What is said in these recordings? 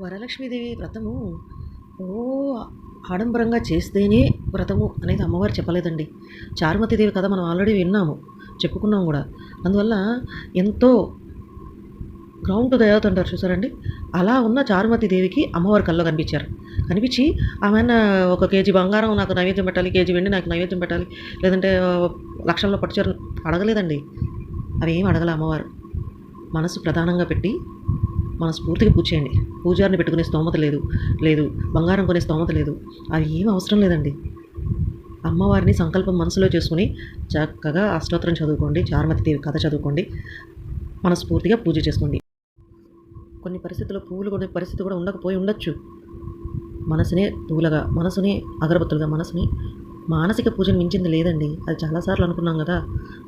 వరలక్ష్మీదేవి వ్రతము ఓ ఆడంబరంగా చేస్తేనే వ్రతము అనేది అమ్మవారు చెప్పలేదండి. చారుమతిదేవి కథ మనం ఆల్రెడీ విన్నాము చెప్పుకున్నాం కూడా. అందువల్ల ఎంతో గ్రౌండ్ టు దయావత్ అంటారు చూసారండి? అలా ఉన్న చారుమతి దేవికి అమ్మవారి కల్లో కనిపించారు. కనిపించి ఆమె ఒక కేజీ బంగారం నాకు నైవేద్యం పెట్టాలి కేజీ వెండి నాకు నైవేద్యం పెట్టాలి లేదంటే లక్షల్లో పట్టుచారు అడగలేదండి. అవి ఏం అడగల అమ్మవారు. మనసు ప్రధానంగా పెట్టి మనస్ఫూర్తిగా పూజ చేయండి. పూజారిని పెట్టుకునే స్తోమత లేదు. లేదు. బంగారం కొనే స్తోమత లేదు. అవి ఏం అవసరం లేదండి. అమ్మవారిని సంకల్పం మనసులో చేసుకుని చక్కగా అష్టోత్తరం చదువుకోండి. చారుమతి దేవి కథ చదువుకోండి. మనస్ఫూర్తిగా పూజ చేసుకోండి. కొన్ని పరిస్థితుల్లో పువ్వులు కొనే పరిస్థితి కూడా ఉండకపోయి ఉండొచ్చు. మనసునే పూలగా మనసునే అగరబత్తులుగా మనసుని మానసిక పూజను మించింది లేదండి. అది చాలాసార్లు అనుకున్నాం కదా.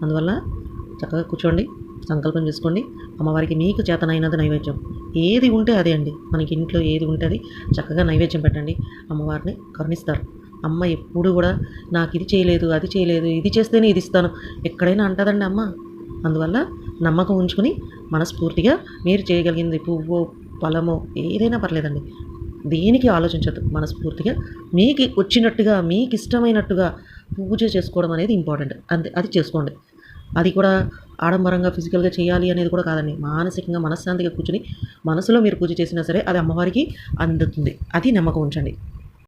అందువల్ల చక్కగా కూర్చోండి. సంకల్పం చేసుకోండి. అమ్మవారికి మీకు చేతనైనది నైవేద్యం. ఏది ఉంటే అదే అండి. మనకి ఇంట్లో ఏది ఉంటే అది చక్కగా నైవేద్యం పెట్టండి. అమ్మవారిని కరుణిస్తారు. అమ్మ ఎప్పుడు కూడా నాకు ఇది చేయలేదు అది చేయలేదు ఇది చేస్తేనే ఇది ఇస్తాను. ఎక్కడైనా అంటదండి అమ్మ. అందువల్ల నమ్మకం ఉంచుకుని మనస్ఫూర్తిగా మీరు చేయగలిగింది పువ్వు ఫలమో ఏదైనా పర్లేదండి. దేనికి ఆలోచించద్దు. మనస్ఫూర్తిగా మీకు వచ్చినట్టుగా మీకు ఇష్టమైనట్టుగా పూజ చేసుకోవడం అనేది ఇంపార్టెంట్. అంతే అది చేసుకోండి. అది కూడా ఆడంబరంగా ఫిజికల్గా చేయాలి అనేది కూడా కాదండి. మానసికంగా మనశ్శాంతిగా కూర్చుని మనసులో మీరు పూజ చేసినా సరే అది అమ్మవారికి అందుతుంది. అది నమ్మకం ఉంచండి.